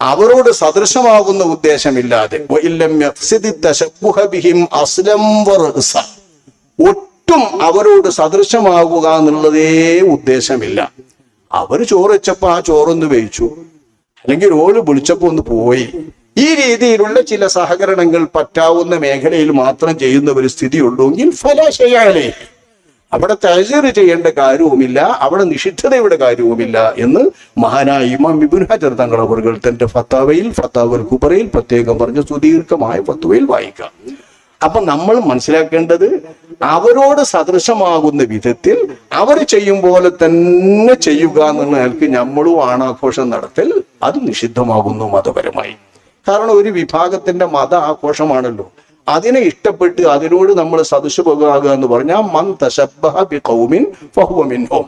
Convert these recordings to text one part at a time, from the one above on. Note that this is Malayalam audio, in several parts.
അവരോട് സദൃശമാകുന്ന ഉദ്ദേശമില്ലാതെ. ഒട്ടും അവരോട് സദൃശമാകുക എന്നുള്ളതേ ഉദ്ദേശമില്ല. അവർ ചോറ് വെച്ചപ്പോ ആ ചോറൊന്ന് വെയിച്ചു അല്ലെങ്കിൽ ഓൽ വിളിച്ചപ്പോ ഒന്ന് പോയി. ഈ രീതിയിലുള്ള ചില സഹകരണങ്ങൾ പറ്റാവുന്ന മേഖലയിൽ മാത്രം ചെയ്യുന്ന ഒരു സ്ഥിതിയുള്ളൂങ്കിൽ ഫലാശയാലേ അവിടെ തഹസീർ ചെയ്യേണ്ട കാര്യവുമില്ല അവിടെ നിഷിദ്ധതയുടെ കാര്യവുമില്ല എന്ന് മഹാനായ ഇമാം ഇബുൻ ഹജർ തങ്ങൾ അവർ തന്റെ ഫത്താവയിൽ ഫത്താവൽ കുബറയിൽ പ്രത്യേകം പറഞ്ഞ സുദീർഘമായ ഫത്തുവയിൽ വായിക്കാം. അപ്പൊ നമ്മൾ മനസ്സിലാക്കേണ്ടത് അവരോട് സദൃശമാകുന്ന വിധത്തിൽ അവർ ചെയ്യും പോലെ തന്നെ ചെയ്യുക എന്നുള്ള നിലയ്ക്ക് നമ്മളും ആണാഘോഷം നടത്തൽ അത് നിഷിദ്ധമാകുന്നു മതപരമായി. കാരണം ഒരു വിഭാഗത്തിന്റെ മത ആഘോഷമാണല്ലോ. അതിനെ ഇഷ്ടപ്പെട്ട് അതിനോട് നമ്മൾ സദൃശമാകുക എന്ന് പറഞ്ഞാൽ മൻ തശബ്ബഹ ബി ഖൗമിൻ ഫഹുവ മിൻഹും.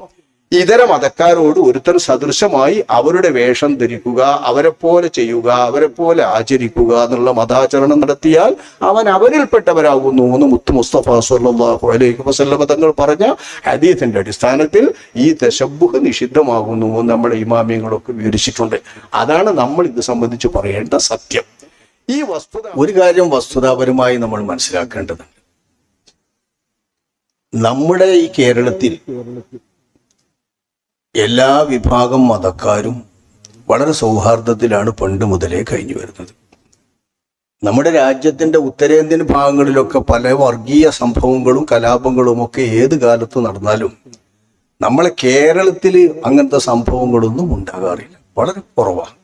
ഇതര മതക്കാരോട് ഒരുത്തൻ സദൃശമായി അവരുടെ വേഷം ധരിക്കുക അവരെ പോലെ ചെയ്യുക അവരെ പോലെ ആചരിക്കുക എന്നുള്ള മതാചരണം നടത്തിയാൽ അവൻ അവരിൽപ്പെട്ടവരാകുന്നു എന്ന് മുത്ത് മുസ്തഫ സല്ലല്ലാഹു അലൈഹി വസല്ലമ തങ്ങൾ പറഞ്ഞ ഹദീഫിന്റെ അടിസ്ഥാനത്തിൽ ഈ തശബ്ബുഹ് നിഷിദ്ധമാകുന്നു നമ്മുടെ ഇമാമ്യങ്ങളൊക്കെ വിവരിച്ചിട്ടുണ്ട്. അതാണ് നമ്മൾ ഇത് സംബന്ധിച്ച് പറയേണ്ട സത്യം. ഈ വസ്തുത ഒരു കാര്യം വസ്തുതാപരമായി നമ്മൾ മനസ്സിലാക്കേണ്ടതുണ്ട്. നമ്മുടെ ഈ കേരളത്തിൽ എല്ലാ വിഭാഗം മതക്കാരും വളരെ സൗഹാർദ്ദത്തിലാണ് പണ്ട് മുതലേ കഴിഞ്ഞു വരുന്നത്. നമ്മുടെ രാജ്യത്തിന്റെ ഉത്തരേന്ത്യൻ ഭാഗങ്ങളിലൊക്കെ പല വർഗീയ സംഭവങ്ങളും കലാപങ്ങളും ഒക്കെ ഏത് കാലത്ത് നടന്നാലും നമ്മളെ കേരളത്തിൽ അങ്ങനത്തെ സംഭവങ്ങളൊന്നും ഉണ്ടാകാറില്ല. വളരെ കുറവാണ്.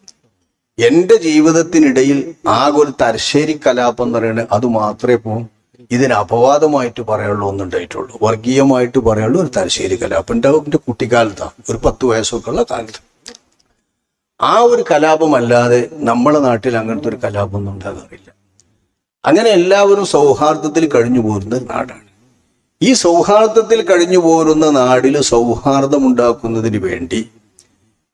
എന്റെ ജീവിതത്തിനിടയിൽ ആകെ ഒരു തലശ്ശേരി കലാപം എന്ന് പറയുന്നത് അത് മാത്രമേ ഇപ്പോ ഇതിന് അപവാദമായിട്ട് പറയാനുള്ള ഒന്നുണ്ടായിട്ടുള്ളൂ. വർഗീയമായിട്ട് പറയാനുള്ള ഒരു തലശ്ശേരി കലാപം. ഉണ്ടാവും എന്റെ കുട്ടിക്കാലത്താണ് ഒരു പത്ത് വയസ്സൊക്കെ ഉള്ള കാലത്ത്. ആ ഒരു കലാപമല്ലാതെ നമ്മളെ നാട്ടിൽ അങ്ങനത്തെ ഒരു കലാപമൊന്നും ഉണ്ടാകാറില്ല. അങ്ങനെ എല്ലാവരും സൗഹാർദ്ദത്തിൽ കഴിഞ്ഞു പോരുന്ന നാടാണ്. ഈ സൗഹാർദ്ദത്തിൽ കഴിഞ്ഞു പോരുന്ന നാടിൽ സൗഹാർദ്ദം ഉണ്ടാക്കുന്നതിന് വേണ്ടി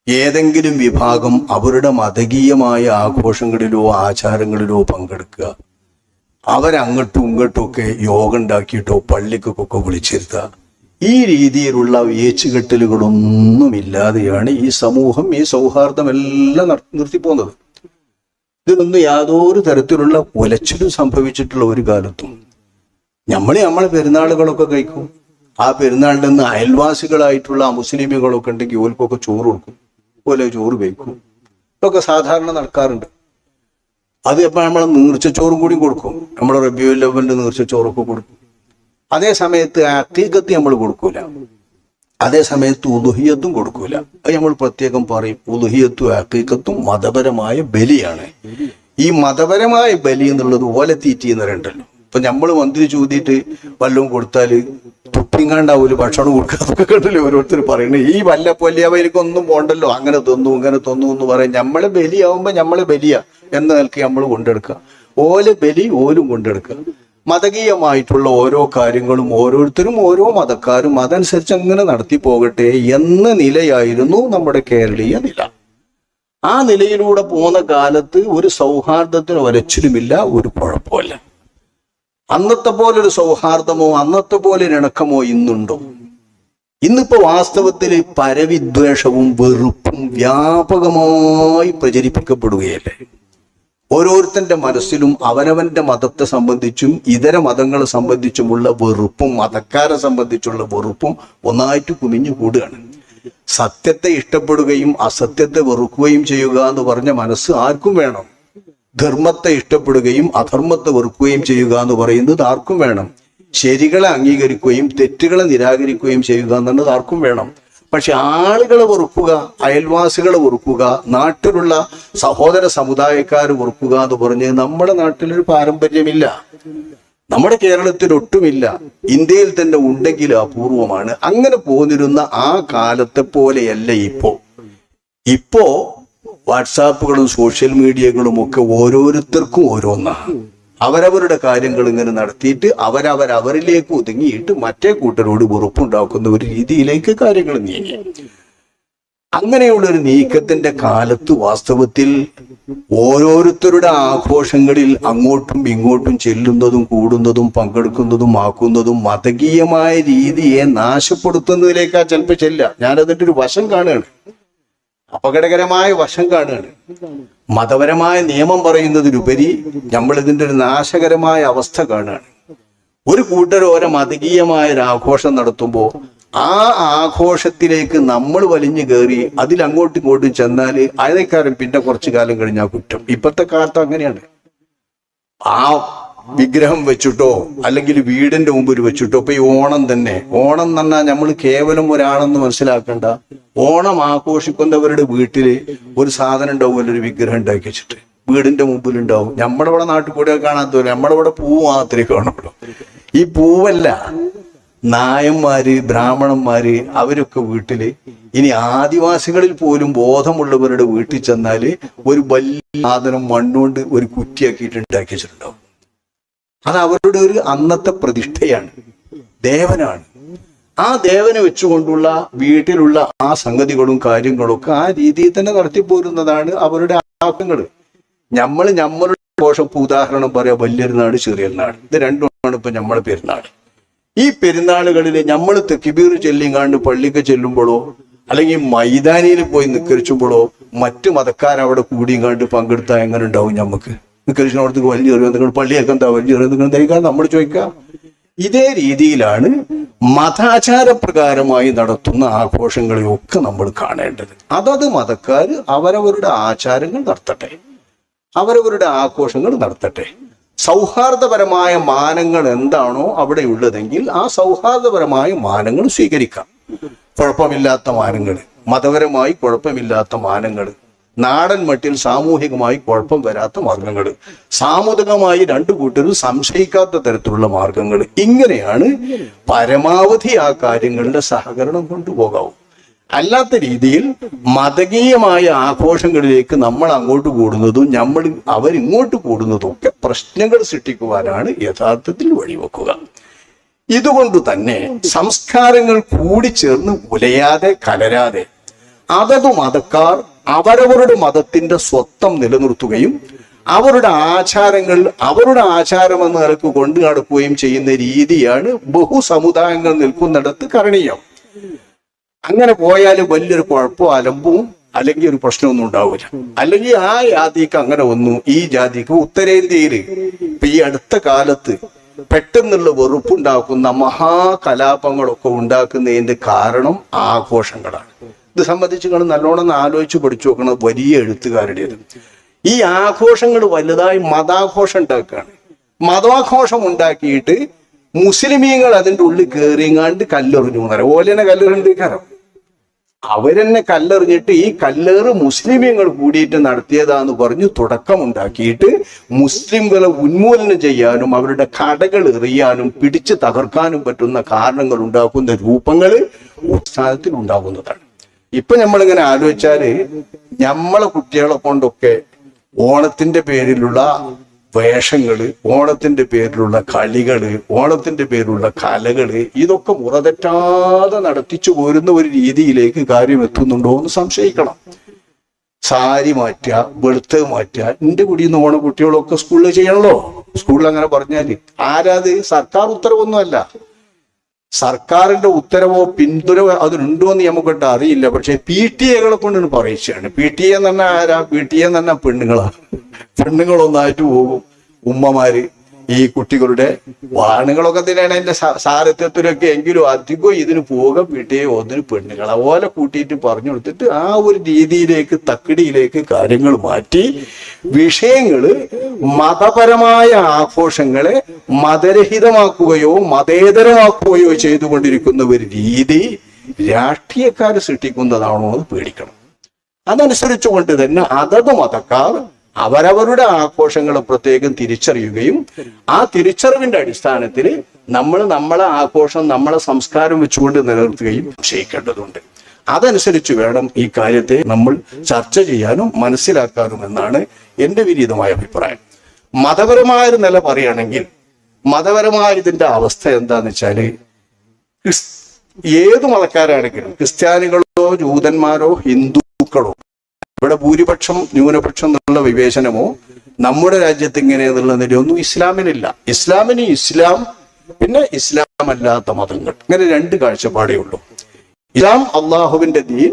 ഏതെങ്കിലും വിഭാഗം അവരുടെ മതകീയമായ ആഘോഷങ്ങളിലോ ആചാരങ്ങളിലോ പങ്കെടുക്കുക. അവരങ്ങോട്ടും ഇങ്ങോട്ടും ഒക്കെ യോഗ ഉണ്ടാക്കിയിട്ടോ പള്ളിക്കൊക്കെ വിളിച്ചിരുത്തുക. ഈ രീതിയിലുള്ള വേച്ചുകെട്ടലുകളൊന്നുമില്ലാതെയാണ് ഈ സമൂഹം ഈ സൗഹാർദ്ദമെല്ലാം എല്ലാം നിർത്തിപ്പോകുന്നത്. ഇതിനൊന്നും യാതൊരു തരത്തിലുള്ള ഉലച്ചിലും സംഭവിച്ചിട്ടുള്ള ഒരു കാലത്തും നമ്മൾ നമ്മളെ പെരുന്നാളുകളൊക്കെ കഴിക്കും. ആ പെരുന്നാളിൽ നിന്ന് അയൽവാസികളായിട്ടുള്ള മുസ്ലിമുകളൊക്കെ ഉണ്ടെങ്കിൽ ഓൽക്കൊക്കെ ചോറ് കൊടുക്കും. ഓലെ ചോറ് വയ്ക്കും ഇതൊക്കെ സാധാരണ നടക്കാറുണ്ട്. അത് എപ്പോൾ നമ്മൾ നീർച്ചച്ചോറും കൂടി കൊടുക്കും. നമ്മൾ ലെവലിന്റെ നീർച്ച നീർച്ചച്ചോറൊക്കെ കൊടുക്കും. അതേ സമയത്ത് അക്കീകത്ത് നമ്മൾ കൊടുക്കൂല. അതേ സമയത്ത് ഉദുഹിയത്തും കൊടുക്കൂല. അത് നമ്മൾ പ്രത്യേകം പറയും. ഉദുഹിയത്തും അക്കീക്കത്തും മതപരമായ ബലിയാണ്. ഈ മതപരമായ ബലി എന്നുള്ളത് ഓലത്തീറ്റി എന്ന് പറയണ്ടല്ലോ. ഇപ്പൊ നമ്മൾ മന്ത്രി ചൂതിയിട്ട് വല്ലതും കൊടുത്താൽ തുപ്പിങ്ങാണ്ടാവൂൽ ഭക്ഷണം കൊടുക്കുക അതൊക്കെ കണ്ടല്ലോ ഓരോരുത്തർ പറയുന്നത് ഈ വല്ല പൊല്ലിയവരിക്കൊന്നും പോണ്ടല്ലോ. അങ്ങനെ തന്നു ഇങ്ങനെ തന്നു എന്ന് പറയും നമ്മളെ ബലിയാവുമ്പോ നമ്മളെ ബലിയ. എന്ന നിലയ്ക്ക് നമ്മൾ കൊണ്ടെടുക്കുക ഓൽ ബലി ഓലും കൊണ്ടെടുക്കുക മതകീയമായിട്ടുള്ള ഓരോ കാര്യങ്ങളും ഓരോരുത്തരും ഓരോ മതക്കാരും അതനുസരിച്ച് അങ്ങനെ നടത്തി പോകട്ടെ എന്ന നിലയായിരുന്നു നമ്മുടെ കേരളീയ നില. ആ നിലയിലൂടെ പോകുന്ന കാലത്ത് ഒരു സൗഹാർദ്ദത്തിന് ഒരച്ചിലുമില്ല ഒരു കുഴപ്പമില്ല അന്നത്തെ പോലെ ഒരു സൗഹാർദ്ദമോ അന്നത്തെ പോലെ ഇണക്കമോ ഇന്നുണ്ടോ? ഇന്നിപ്പോ വാസ്തവത്തിൽ പരവിദ്വേഷവും വെറുപ്പും വ്യാപകമായി പ്രചരിപ്പിക്കപ്പെടുകയല്ലേ? ഓരോരുത്തന്റെ മനസ്സിലും അവനവന്റെ മതത്തെ സംബന്ധിച്ചും ഇതര മതങ്ങളെ സംബന്ധിച്ചുമുള്ള വെറുപ്പും മതക്കാരെ സംബന്ധിച്ചുള്ള വെറുപ്പും ഒന്നായിട്ട് കുമിഞ്ഞു കൂടുകയാണ്. സത്യത്തെ ഇഷ്ടപ്പെടുകയും അസത്യത്തെ വെറുക്കുകയും ചെയ്യുക എന്ന് പറഞ്ഞ മനസ്സ് ആർക്കും വേണം. ധർമ്മത്തെ ഇഷ്ടപ്പെടുകയും അധർമ്മത്തെ വെറുക്കുകയും ചെയ്യുക എന്ന് പറയുന്നത് ആർക്കും വേണം. ശരികളെ അംഗീകരിക്കുകയും തെറ്റുകളെ നിരാകരിക്കുകയും ചെയ്യുക എന്നുള്ളത് ആർക്കും വേണം. പക്ഷെ ആളുകളെ വെറുക്കുക അയൽവാസികളെ വെറുക്കുക നാട്ടിലുള്ള സഹോദര സമുദായക്കാർ വെറുക്കുക എന്ന് പറഞ്ഞ് നമ്മുടെ നാട്ടിലൊരു പാരമ്പര്യമില്ല. നമ്മുടെ കേരളത്തിൽ ഒട്ടുമില്ല ഇന്ത്യയിൽ തന്നെ ഉണ്ടെങ്കിൽ അപൂർവമാണ്. അങ്ങനെ പോന്നിരുന്ന ആ കാലത്തെ പോലെയല്ല ഇപ്പോ ഇപ്പോ വാട്സാപ്പുകളും സോഷ്യൽ മീഡിയകളും ഒക്കെ ഓരോരുത്തർക്കും ഓരോന്നാണ്. അവരവരുടെ കാര്യങ്ങൾ ഇങ്ങനെ നടത്തിയിട്ട് അവരവരവരിലേക്ക് ഒതുങ്ങിയിട്ട് മറ്റേ കൂട്ടരോട് വെറുപ്പുണ്ടാക്കുന്ന ഒരു രീതിയിലേക്ക് കാര്യങ്ങൾ നീങ്ങി. അങ്ങനെയുള്ള ഒരു നീക്കത്തിന്റെ കാലത്ത് വാസ്തവത്തിൽ ഓരോരുത്തരുടെ ആഘോഷങ്ങളിൽ അങ്ങോട്ടും ഇങ്ങോട്ടും ചെല്ലുന്നതും കൂടുന്നതും പങ്കെടുക്കുന്നതും ആക്കുന്നതും മതകീയമായ രീതിയെ നാശപ്പെടുത്തുന്നതിലേക്കാ ചിലപ്പോൾ ചെല്ല ഞാനതിന്റെ ഒരു വശം കാണുകയാണ്. അപകടകരമായ വശം കാണുകയാണ്. മതപരമായ നിയമം പറയുന്നതിലുപരി നമ്മൾ ഇതിന്റെ ഒരു നാശകരമായ അവസ്ഥ കാണുകയാണ്. ഒരു കൂട്ടർ ഓരോ മതകീയമായ ഒരു ആഘോഷം നടത്തുമ്പോൾ ആ ആഘോഷത്തിലേക്ക് നമ്മൾ വലിഞ്ഞു കയറി അതിൽ അങ്ങോട്ടും ഇങ്ങോട്ടും ചെന്നാൽ അയൽക്കാരൻ പിന്നെ കുറച്ചു കാലം കഴിഞ്ഞാൽ കുറ്റം. ഇപ്പോഴത്തെ കാലത്ത് അങ്ങനെയാണ്. ആ വിഗ്രഹം വെച്ചിട്ടോ അല്ലെങ്കിൽ വീടിന്റെ മുമ്പിൽ വെച്ചിട്ടോ ഇപ്പൊ ഈ ഓണം തന്നെ. ഓണം എന്ന് പറഞ്ഞാൽ നമ്മൾ കേവലം ഒരാണെന്ന് മനസ്സിലാക്കണ്ട ഓണം ആഘോഷിക്കുന്നവരുടെ വീട്ടിൽ ഒരു സാധനം ഉണ്ടാവും ഒരു വിഗ്രഹം ഉണ്ടാക്കി വെച്ചിട്ട്. വീടിന്റെ മുമ്പിൽ ഉണ്ടാവും. നമ്മുടെ ഇവിടെ നാട്ടിൽ കൂടെ കാണാത്തവരെ നമ്മുടെ ഇവിടെ പൂവ് മാത്രമേ കാണുള്ളൂ. ഈ പൂവല്ല നായന്മാര് ബ്രാഹ്മണന്മാര് അവരൊക്കെ വീട്ടിൽ ഇനി ആദിവാസികളിൽ പോലും ബോധമുള്ളവരുടെ വീട്ടിൽ ചെന്നാൽ ഒരു വലിയ സാധനം മണ്ണുകൊണ്ട് ഒരു കുറ്റിയാക്കിയിട്ട് ഉണ്ടാക്കി വെച്ചിട്ടുണ്ടാവും. അത് അവരുടെ ഒരു അന്നത്തെ പ്രതിഷ്ഠയാണ്. ദേവനാണ്. ആ ദേവനെ വെച്ചുകൊണ്ടുള്ള വീട്ടിലുള്ള ആ സംഗതികളും കാര്യങ്ങളും ഒക്കെ ആ രീതിയിൽ തന്നെ നടത്തിപ്പോരുന്നതാണ് അവരുടെ ആക്കങ്ങൾ നമ്മൾ നമ്മളുടെ കോഷപ്പ് ഉദാഹരണം പറയാം ചെറിയ ചെറിയൊരുനാട് ഇത് രണ്ടുമാണ് ഇപ്പൊ നമ്മളെ പെരുന്നാൾ ഈ പെരുന്നാളുകളിൽ നമ്മൾ തെക്കിബീർ ചെല്ലിങ്ങാണ്ട് പള്ളിക്ക് ചെല്ലുമ്പോഴോ അല്ലെങ്കിൽ മൈതാനിയിൽ പോയി നിക്കരിച്ചുമ്പോഴോ മറ്റു മതക്കാരവിടെ കൂടിയും കണ്ട് പങ്കെടുത്താൽ എങ്ങനെ ഉണ്ടാവും നമുക്ക് നിക്കരിച്ചിനോടത്തേക്ക് വലിയ ഒരു പള്ളിയൊക്കെ എന്താ വലിയ ഒരു ധരിക്കാൻ നമ്മൾ ചോദിക്കാം. ഇതേ രീതിയിലാണ് മതാചാരപ്രകാരമായി നടത്തുന്ന ആഘോഷങ്ങളെയൊക്കെ നമ്മൾ കാണേണ്ടത്. അതത് മതക്കാർ അവരവരുടെ ആചാരങ്ങൾ നടത്തട്ടെ. അവരവരുടെ ആഘോഷങ്ങൾ നടത്തട്ടെ. സൗഹാർദ്ദപരമായ മാനങ്ങൾ എന്താണോ അവിടെ ഉള്ളതെങ്കിൽ ആ സൗഹാർദ്ദപരമായ മാനങ്ങൾ സ്വീകരിക്കാം. കുഴപ്പമില്ലാത്ത മാനങ്ങൾ മതപരമായി കുഴപ്പമില്ലാത്ത മാനങ്ങൾ നാടൻ മട്ടിൽ സാമൂഹികമായി കുഴപ്പം വരാത്ത മാർഗങ്ങൾ. സാമുദകമായി രണ്ടു കൂട്ടരും സംശയിക്കാത്ത തരത്തിലുള്ള മാർഗങ്ങൾ. ഇങ്ങനെയാണ് പരമാവധി ആ കാര്യങ്ങളുടെ സഹകരണം കൊണ്ടുപോകാവൂ. അല്ലാത്ത രീതിയിൽ മതകീയമായ ആഘോഷങ്ങളിലേക്ക് നമ്മൾ അങ്ങോട്ട് കൂടുന്നതും നമ്മൾ അവരിങ്ങോട്ട് കൂടുന്നതും ഒക്കെ പ്രശ്നങ്ങൾ സൃഷ്ടിക്കുവാനാണ് യഥാർത്ഥത്തിൽ വഴിവെക്കുക. ഇതുകൊണ്ട് തന്നെ സംസ്കാരങ്ങൾ കൂടിച്ചേർന്ന് ഉലയാതെ കലരാതെ അതതും മതക്കാർ അവരവരുടെ മതത്തിന്റെ സ്വത്വം നിലനിർത്തുകയും അവരുടെ ആചാരങ്ങൾ അവരുടെ ആചാരം എന്ന നിലയ്ക്ക് കൊണ്ടു നടക്കുകയും ചെയ്യുന്ന രീതിയാണ് ബഹുസമുദായങ്ങൾ നിൽക്കുന്നിടത്ത് കരണീയം. അങ്ങനെ പോയാൽ വലിയൊരു കുഴപ്പമോ അലമ്പവും അല്ലെങ്കിൽ ഒരു പ്രശ്നമൊന്നും ഉണ്ടാവില്ല. അല്ലെങ്കിൽ ആ ജാതിക്ക് അങ്ങനെ വന്നു ഈ ജാതിക്ക് ഉത്തരേന്ത്യയിൽ ഇപ്പൊ ഈ അടുത്ത കാലത്ത് പെട്ടെന്നുള്ള വെറുപ്പുണ്ടാക്കുന്ന മഹാകലാപങ്ങളൊക്കെ ഉണ്ടാക്കുന്നതിന്റെ കാരണം ആഘോഷങ്ങളാണ്. ഇത് സംബന്ധിച്ച് നിങ്ങൾ നല്ലോണം ആലോചിച്ച് പഠിച്ചു നോക്കണം വലിയ എഴുത്തുകാരുടേത്. ഈ ആഘോഷങ്ങൾ വലുതായി മതാഘോഷം ഉണ്ടാക്കുകയാണ്. മതാഘോഷം ഉണ്ടാക്കിയിട്ട് മുസ്ലിമീങ്ങൾ അതിന്റെ ഉള്ളിൽ കയറിയങ്ങാണ്ട് കല്ലെറിഞ്ഞു എന്ന് ഓല ഓലെന്നെ കല്ലെറിഞ്ഞിരിക്കാറ് അവരെന്നെ കല്ലെറിഞ്ഞിട്ട് ഈ കല്ലേറ് മുസ്ലിമീങ്ങൾ കൂടിയിട്ട് നടത്തിയതാന്ന് പറഞ്ഞു തുടക്കമുണ്ടാക്കിയിട്ട് മുസ്ലിംകളെ ഉന്മൂലനം ചെയ്യാനും അവരുടെ കടകൾ എറിയാനും പിടിച്ച് തകർക്കാനും പറ്റുന്ന കാരണങ്ങൾ ഉണ്ടാക്കുന്ന രൂപങ്ങൾ ഉത്സാഹത്തിൽ ഉണ്ടാകുന്നതാണ്. ഇപ്പൊ നമ്മളിങ്ങനെ ആലോചിച്ചാൽ നമ്മളെ കുട്ടികളെ കൊണ്ടൊക്കെ ഓണത്തിന്റെ പേരിലുള്ള വേഷങ്ങൾ ഓണത്തിന്റെ പേരിലുള്ള കളികൾ ഓണത്തിന്റെ പേരിലുള്ള കലകൾ ഇതൊക്കെ മുറതെറ്റാതെ നടത്തിച്ചു പോരുന്ന ഒരു രീതിയിലേക്ക് കാര്യം എത്തുന്നുണ്ടോ എന്ന് സംശയിക്കണം. സാരി മാറ്റുക വെളുത്ത് മാറ്റുക എന്റെ കൂടി നിന്ന് ഓണ കുട്ടികളൊക്കെ സ്കൂളിൽ ചെയ്യണല്ലോ. സ്കൂളിൽ അങ്ങനെ പറഞ്ഞാൽ ആരാത് സർക്കാർ ഉത്തരവൊന്നുമല്ല. സർക്കാരിന്റെ ഉത്തരവോ പിന്തുണവോ അതിനുണ്ടോ എന്ന് നമുക്കിട്ട് അറിയില്ല. പക്ഷെ പി ടി എകളെ കൊണ്ടാണ് പറയിച്ചാണ്. പി ടി എന്ന് പറഞ്ഞാൽ ആരാ? പി ടി എന്ന് പറഞ്ഞാൽ പെണ്ണുങ്ങളാണ് പെണ്ണുങ്ങളൊന്നായിട്ട് പോകും. ഉമ്മമാര് ഈ കുട്ടികളുടെ വാണുകളൊക്കെ തന്നെയാണ് എന്റെ സാരഥ്യത്തിലൊക്കെ എങ്കിലും അധികം ഇതിന് പോക പി ടി എ ഒന്നിന് പെണ്ണുങ്ങളെ ഓലെ കൂട്ടിയിട്ട് പറഞ്ഞു കൊടുത്തിട്ട് ആ ഒരു രീതിയിലേക്ക് തക്കിടിയിലേക്ക് കാര്യങ്ങൾ മാറ്റി വിഷയങ്ങൾ മതപരമായ ആഘോഷങ്ങളെ മതരഹിതമാക്കുകയോ മതേതരമാക്കുകയോ ചെയ്തുകൊണ്ടിരിക്കുന്ന ഒരു രീതി രാഷ്ട്രീയക്കാർ സൃഷ്ടിക്കുന്നതാണോ എന്ന് പേടിക്കണം. അതനുസരിച്ചുകൊണ്ട് തന്നെ അതത് മതക്കാർ അവരവരുടെ ആഘോഷങ്ങൾ പ്രത്യേകം തിരിച്ചറിയുകയും ആ തിരിച്ചറിവിന്റെ അടിസ്ഥാനത്തിൽ നമ്മൾ നമ്മളെ ആഘോഷം നമ്മളെ സംസ്കാരം വെച്ചുകൊണ്ട് നിലനിർത്തുകയും ചെയ്യേണ്ടതുണ്ട്. അതനുസരിച്ച് വേണം ഈ കാര്യത്തെ നമ്മൾ ചർച്ച ചെയ്യാനും മനസ്സിലാക്കാനും എന്നാണ് എന്റെ വിനീതമായ അഭിപ്രായം. മതപരമായ ഒരു നില പറയുകയാണെങ്കിൽ മതപരമായ ഇതിന്റെ അവസ്ഥ എന്താന്ന് വെച്ചാൽ ഏത് മതക്കാരാണെങ്കിലും ക്രിസ്ത്യാനികളോ ജൂതന്മാരോ ഹിന്ദുക്കളോ ഇവിടെ ഭൂരിപക്ഷം ന്യൂനപക്ഷം എന്നുള്ള വിവേചനമോ നമ്മുടെ രാജ്യത്ത് എന്നുള്ള ഒന്നും ഇസ്ലാമിനില്ല. ഇസ്ലാമിന് ഇസ്ലാം പിന്നെ ഇസ്ലാം അല്ലാത്ത മതങ്ങൾ. ഇങ്ങനെ രണ്ട് കാഴ്ചപ്പാടേ ഉള്ളൂ. ഇസ്ലാം അള്ളാഹുവിന്റെ ദീൻ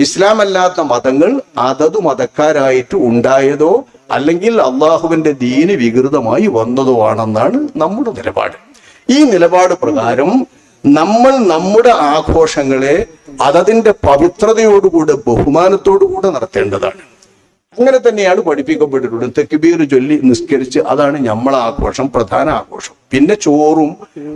ഇസ്ലാം അല്ലാത്ത മതങ്ങൾ അതത് മതക്കാരായിട്ട് ഉണ്ടായതോ അല്ലെങ്കിൽ അള്ളാഹുവിന്റെ ദീന് വികൃതമായി വന്നതോ ആണെന്നാണ് നമ്മുടെ നിലപാട്. ഈ നിലപാട് പ്രകാരം നമ്മൾ നമ്മുടെ ആഘോഷങ്ങളെ അതതിന്റെ പവിത്രതയോടുകൂടെ ബഹുമാനത്തോടുകൂടെ നടത്തേണ്ടതാണ്. അങ്ങനെ തന്നെയാണ് പഠിപ്പിക്കപ്പെട്ടിട്ടുള്ളത് തെക്കുബീർ ചൊല്ലി നിസ്കരിച്ച് അതാണ് നമ്മളെ ആഘോഷം പ്രധാന ആഘോഷം. പിന്നെ ചോറും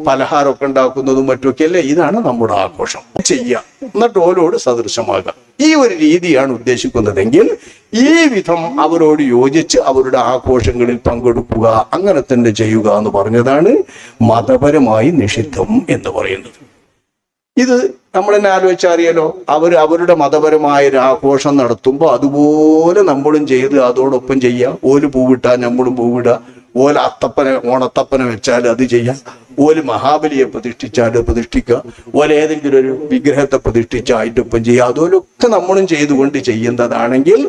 പലഹാരമൊക്കെ ഉണ്ടാക്കുന്നതും മറ്റുമൊക്കെ അല്ലേ? ഇതാണ് നമ്മുടെ ആഘോഷം. ചെയ്യാം. എന്നിട്ട് ഓരോട് സദൃശമാകാം. ഈ ഒരു രീതിയാണ് ഉദ്ദേശിക്കുന്നതെങ്കിൽ ഈ വിധം അവരോട് യോജിച്ച് അവരുടെ ആഘോഷങ്ങളിൽ പങ്കെടുക്കുക അങ്ങനെ തന്നെ ചെയ്യുക എന്ന് പറഞ്ഞതാണ് മതപരമായി നിഷിദ്ധം എന്ന് പറയുന്നത്. ഇത് നമ്മൾ തന്നെ ആലോചിച്ചറിയാലോ അവർ അവരുടെ മതപരമായ ഒരു ആഘോഷം നടത്തുമ്പോൾ അതുപോലെ നമ്മളും ചെയ്ത് അതോടൊപ്പം ചെയ്യാം. ഓൽ പൂവിട്ടാൽ നമ്മളും പൂവിടുക ഓല അത്തപ്പനെ ഓണത്തപ്പനെ വെച്ചാൽ അത് ചെയ്യാം. ഓൽ മഹാബലിയെ പ്രതിഷ്ഠിച്ചാൽ പ്രതിഷ്ഠിക്കുക. ഓല ഏതെങ്കിലും ഒരു വിഗ്രഹത്തെ പ്രതിഷ്ഠിച്ച അതിന്റെ ഒപ്പം ചെയ്യുക അതുപോലൊക്കെ നമ്മളും ചെയ്തുകൊണ്ട് ചെയ്യുന്നതാണെങ്കിൽ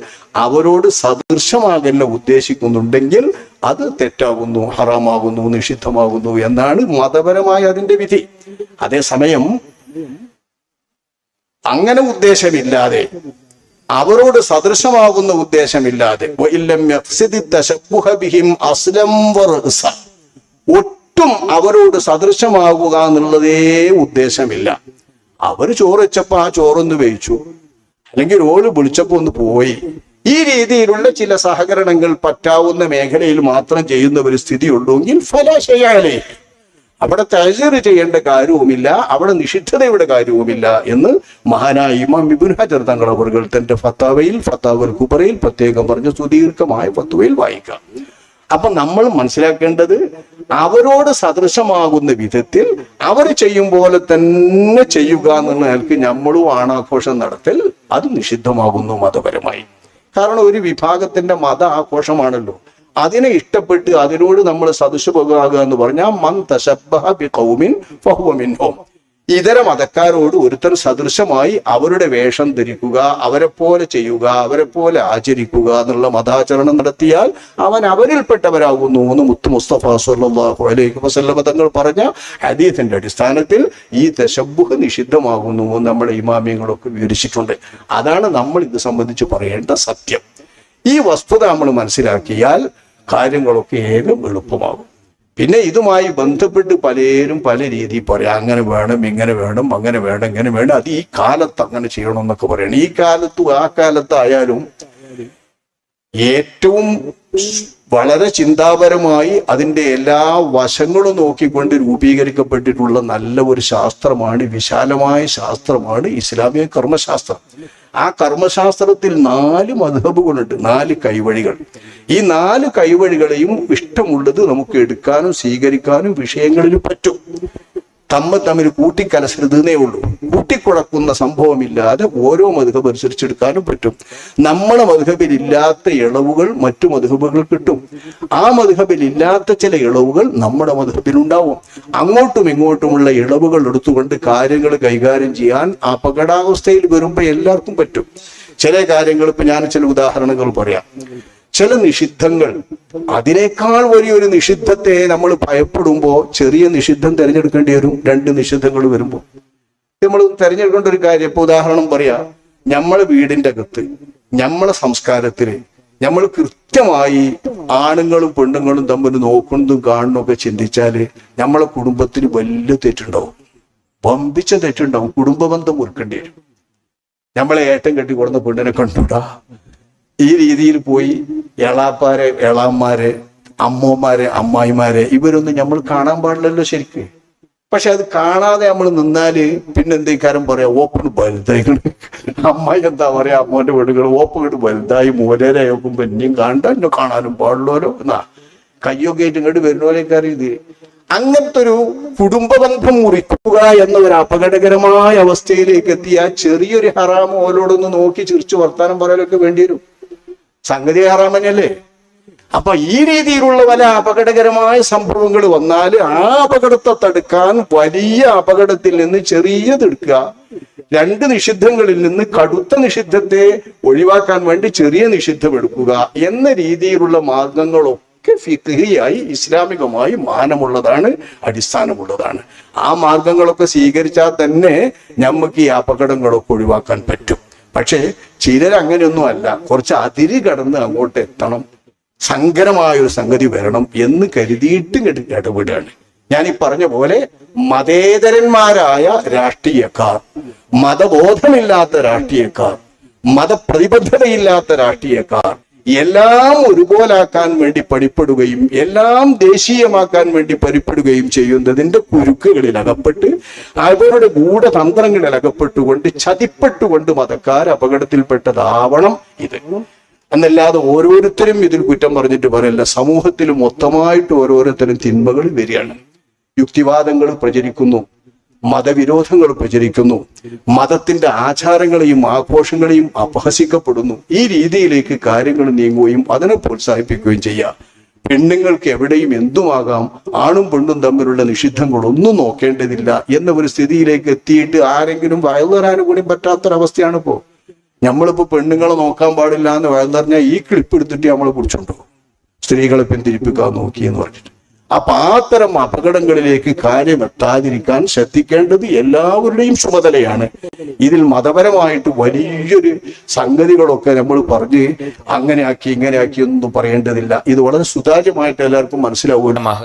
അവരോട് സദൃശമാകല്ല ഉദ്ദേശിക്കുന്നുണ്ടെങ്കിൽ അത് തെറ്റാകുന്നു ഹറാമാകുന്നു നിഷിദ്ധമാകുന്നു എന്നാണ് മതപരമായ അതിന്റെ വിധി. അതേസമയം അങ്ങനെ ഉദ്ദേശമില്ലാതെ അവരോട് സദൃശമാകുന്ന ഉദ്ദേശമില്ലാതെ. ഒട്ടും അവരോട് സദൃശമാകുക എന്നുള്ളതേ ഉദ്ദേശമില്ല. അവർ ചോറ് വെച്ചപ്പോ ആ ചോറൊന്ന് വെയിച്ചു അല്ലെങ്കിൽ ഓൽ വിളിച്ചപ്പോ ഒന്ന് പോയി. ഈ രീതിയിലുള്ള ചില സഹകരണങ്ങൾ പറ്റാവുന്ന മേഖലയിൽ മാത്രം ചെയ്യുന്ന ഒരു സ്ഥിതി ഉള്ളൂങ്കിൽ ഫലാശയാലേ അവിടെ തഹസീർ ചെയ്യേണ്ട കാര്യവുമില്ല അവിടെ നിഷിദ്ധതയുടെ കാര്യവുമില്ല എന്ന് മഹാനായ ഇമാം ഇബുൻ ഹജർ തങ്ങൾ അവർ തന്റെ ഫത്താവയിൽ ഫത്താവൽ കുബറയിൽ പ്രത്യേകം പറഞ്ഞ സുദീർഘമായ ഫത്തുവയിൽ വായിക്കാം. അപ്പൊ നമ്മൾ മനസ്സിലാക്കേണ്ടത് അവരോട് സദൃശമാകുന്ന വിധത്തിൽ അവർ ചെയ്യും പോലെ തന്നെ ചെയ്യുക എന്നുള്ള നിലയ്ക്ക് നമ്മളും ആണാഘോഷം നടത്തൽ അത് നിഷിദ്ധമാകുന്നു മതപരമായി. കാരണം ഒരു വിഭാഗത്തിന്റെ മത ആഘോഷമാണല്ലോ. അതിനെ ഇഷ്ടപ്പെട്ട് അതിനോട് നമ്മൾ സദൃശമാകുക എന്ന് പറഞ്ഞാൽ മൻ തശബ്ബഹ ബി ഇതര മതക്കാരോട് ഒരുത്തർ സദൃശമായി അവരുടെ വേഷം ധരിക്കുക അവരെ പോലെ ചെയ്യുക അവരെ പോലെ ആചരിക്കുക എന്നുള്ള മതാചരണം നടത്തിയാൽ അവൻ അവരിൽപ്പെട്ടവരാകുന്നു എന്ന് മുത്ത് മുസ്തഫ സല്ലല്ലാഹു അലൈഹി വസല്ലമ തങ്ങൾ പറഞ്ഞ ഹദീസിന്റെ അടിസ്ഥാനത്തിൽ ഈ ദശബുഹ് നിഷിദ്ധമാകുന്നു എന്ന് നമ്മുടെ ഇമാമിയങ്ങളൊക്കെ വിവരിച്ചിട്ടുണ്ട്. അതാണ് നമ്മൾ ഇത് സംബന്ധിച്ച് പറയേണ്ട സത്യം. ഈ വസ്തുത നമ്മൾ മനസ്സിലാക്കിയാൽ കാര്യങ്ങളൊക്കെ ഏകം എളുപ്പമാകും. പിന്നെ ഇതുമായി ബന്ധപ്പെട്ട് പലരും പല രീതിയിൽ പറയാം. അങ്ങനെ വേണം ഇങ്ങനെ വേണം അങ്ങനെ വേണം ഇങ്ങനെ വേണം. അത് ഈ കാലത്ത് അങ്ങനെ ചെയ്യണം എന്നൊക്കെ പറയണം. ഈ കാലത്തും ആ കാലത്തായാലും ഏറ്റവും വളരെ ചിന്താപരമായി അതിന്റെ എല്ലാ വശങ്ങളും നോക്കിക്കൊണ്ട് രൂപീകരിക്കപ്പെട്ടിട്ടുള്ള നല്ല ഒരു ശാസ്ത്രമാണ് വിശാലമായ ശാസ്ത്രമാണ് ഇസ്ലാമിക കർമ്മശാസ്ത്രം. ആ കർമ്മശാസ്ത്രത്തിൽ നാല് മധബുകളുണ്ട് നാല് കൈവഴികൾ. ഈ നാല് കൈവഴികളെയും ഇഷ്ടമുള്ളത് നമുക്ക് എടുക്കാനും സ്വീകരിക്കാനും വിഷയങ്ങളിൽ പറ്റും. തമ്മ തമ്മിൽ കൂട്ടിക്കലശരുതെന്നേ ഉള്ളൂ. കൂട്ടിക്കുഴക്കുന്ന സംഭവമില്ലാതെ ഓരോ മധുഹബ് അനുസരിച്ചെടുക്കാനും പറ്റും. നമ്മളെ മധുഹബിൽ ഇല്ലാത്ത ഇളവുകൾ മറ്റു മധുഹബുകൾ കിട്ടും. ആ മധുഹബിൽ ഇല്ലാത്ത ചില ഇളവുകൾ നമ്മുടെ മധുഹബിൽ ഉണ്ടാവും അങ്ങോട്ടും ഇങ്ങോട്ടുമുള്ള ഇളവുകൾ എടുത്തുകൊണ്ട് കാര്യങ്ങൾ കൈകാര്യം ചെയ്യാൻ അപകടാവസ്ഥയിൽ വരുമ്പോൾ എല്ലാവർക്കും പറ്റും. ചില കാര്യങ്ങൾ ഇപ്പൊ ഞാൻ ചില ഉദാഹരണങ്ങൾ പറയാം. ചില നിഷിദ്ധങ്ങൾ. അതിനേക്കാൾ വലിയൊരു നിഷിദ്ധത്തെ നമ്മൾ ഭയപ്പെടുമ്പോൾ ചെറിയ നിഷിദ്ധം തിരഞ്ഞെടുക്കേണ്ടി വരും രണ്ട് നിഷിദ്ധങ്ങൾ വരുമ്പോൾ. നമ്മൾ തിരഞ്ഞെടുക്കേണ്ട ഒരു കാര്യം ഇപ്പൊ ഉദാഹരണം പറയാ നമ്മളെ വീടിന്റെ അകത്ത് നമ്മളെ സംസ്കാരത്തിൽ നമ്മൾ കൃത്യമായി ആണുങ്ങളും പെണ്ണുങ്ങളും തമ്മിൽ നോക്കുന്നതും കാണുന്നതും ഒക്കെ ചിന്തിച്ചാൽ നമ്മളെ കുടുംബത്തിന് വലിയ തെറ്റുണ്ടാവും. വമ്പിച്ച തെറ്റുണ്ടാവും. കുടുംബബന്ധം ഒരുക്കേണ്ടി വരും. നമ്മളെ ഏട്ടം കെട്ടി കൊടുന്ന പെണ്ണിനെ കണ്ടുകൂടാ ഈ രീതിയിൽ പോയി എളാപ്പാരെ എളാന്മാരെ അമ്മമാരെ അമ്മായിമാരെ ഇവരൊന്നും നമ്മൾ കാണാൻ പാടില്ലല്ലോ ശരിക്ക്. പക്ഷെ അത് കാണാതെ നമ്മൾ നിന്നാൽ പിന്നെ എന്തേക്കാരം പറയാ ഓപ്പൺ വലുതായിക്കണ് അമ്മ എന്താ പറയാ അമ്മോന്റെ വീടുകൾ ഓപ്പൺ വലുതായി മോലേരെ നോക്കുമ്പോ ഇനിയും കാണണ്ട എന്നെ കാണാനും പാടുള്ളവരോ എന്നാ. കയ്യൊക്കെ ആയിട്ട് ഇങ്ങോട്ട് വരുന്നവരേക്ക് ഇത്. അങ്ങനത്തെ ഒരു കുടുംബ ബന്ധം മുറിക്കുക എന്ന ഒരു അപകടകരമായ അവസ്ഥയിലേക്ക് എത്തിയ ചെറിയൊരു ഹറാമ് ഓലോടൊന്ന് നോക്കി ചിരിച്ചു വർത്താനം പറയാനൊക്കെ വേണ്ടി വരും. സംഗതി ഹറാമനല്ലേ അപ്പൊ ഈ രീതിയിലുള്ള പല അപകടകരമായ സംഭവങ്ങൾ വന്നാൽ ആ അപകടത്തെ തടുക്കാൻ വലിയ അപകടത്തിൽ നിന്ന് ചെറിയതെടുക്കുക രണ്ട് നിഷിദ്ധങ്ങളിൽ നിന്ന് കടുത്ത നിഷിദ്ധത്തെ ഒഴിവാക്കാൻ വേണ്ടി ചെറിയ നിഷിദ്ധം എടുക്കുക എന്ന രീതിയിലുള്ള മാർഗങ്ങളൊക്കെ ഫിഖിയായി ഇസ്ലാമികമായി മാനമുള്ളതാണ് അടിസ്ഥാനമുള്ളതാണ്. ആ മാർഗങ്ങളൊക്കെ സ്വീകരിച്ചാൽ തന്നെ നമുക്ക് ഈ അപകടങ്ങളൊക്കെ ഒഴിവാക്കാൻ പറ്റും. പക്ഷേ ചിലരങ്ങനെയൊന്നും അല്ല കുറച്ച് അതിരി കടന്ന് അങ്ങോട്ട് എത്തണം. സങ്കരമായ ഒരു സംഗതി വരണം എന്ന് കരുതിയിട്ട് ഇടപെടുകയാണ്. ഞാൻ ഈ പറഞ്ഞ പോലെ മതേതരന്മാരായ രാഷ്ട്രീയക്കാർ മതബോധമില്ലാത്ത രാഷ്ട്രീയക്കാർ മതപ്രതിബദ്ധതയില്ലാത്ത രാഷ്ട്രീയക്കാർ എല്ലാം ഒരുപോലാക്കാൻ വേണ്ടി പഠിപ്പെടുകയും എല്ലാം ദേശീയമാക്കാൻ വേണ്ടി പരിപ്പെടുകയും ചെയ്യുന്നതിന്റെ കുരുക്കുകളിൽ അകപ്പെട്ട് അവരുടെ ഗൂഢതന്ത്രങ്ങളിൽ അകപ്പെട്ടുകൊണ്ട് ചതിപ്പെട്ടുകൊണ്ട് മതക്കാർ അപകടത്തിൽപ്പെട്ടതാവണം ഇത്. എന്നല്ലാതെ ഓരോരുത്തരും ഇതിൽ കുറ്റം പറഞ്ഞിട്ട് പറയല്ല. സമൂഹത്തിൽ മൊത്തമായിട്ട് ഓരോരുത്തരും തിന്മകൾ വരികയാണ്. യുക്തിവാദങ്ങൾ പ്രചരിക്കുന്നു. മതവിരോധങ്ങൾ പ്രചരിക്കുന്നു. മതത്തിന്റെ ആചാരങ്ങളെയും ആഘോഷങ്ങളെയും അപഹസിക്കപ്പെടുന്നു. ഈ രീതിയിലേക്ക് കാര്യങ്ങൾ നീങ്ങുകയും അതിനെ പ്രോത്സാഹിപ്പിക്കുകയും ചെയ്യാം. പെണ്ണുങ്ങൾക്ക് എവിടെയും എന്തുമാകാം? ആണും പെണ്ണും തമ്മിലുള്ള നിഷിദ്ധങ്ങളൊന്നും നോക്കേണ്ടതില്ല. എന്ന ഒരു സ്ഥിതിയിലേക്ക് എത്തിയിട്ട് ആരെങ്കിലും വയലുതരാനും കൂടി പറ്റാത്തൊരവസ്ഥയാണ് ഇപ്പോ. നമ്മളിപ്പോ പെണ്ണുങ്ങളെ നോക്കാൻ പാടില്ല എന്ന് വയലുതറിഞ്ഞാൽ ഈ ക്ലിപ്പ് എടുത്തിട്ട് നമ്മൾ പിടിച്ചോണ്ടോ സ്ത്രീകളെ പിന്തിരിപ്പിക്കാൻ നോക്കി എന്ന് പറഞ്ഞിട്ട്. അപ്പൊ അത്തരം അപകടങ്ങളിലേക്ക് കാര്യം എത്താതിരിക്കാൻ ശ്രദ്ധിക്കേണ്ടത് എല്ലാവരുടെയും ചുമതലയാണ്. ഇതിൽ മതപരമായിട്ട് വലിയൊരു സംഗതികളൊക്കെ നമ്മൾ പറഞ്ഞ് അങ്ങനെ ആക്കി ഇങ്ങനെ ആക്കി ഒന്നും പറയേണ്ടതില്ല. ഇത് വളരെ സുതാര്യമായിട്ട് എല്ലാവർക്കും മനസ്സിലാവുമല്ലോ. മഹ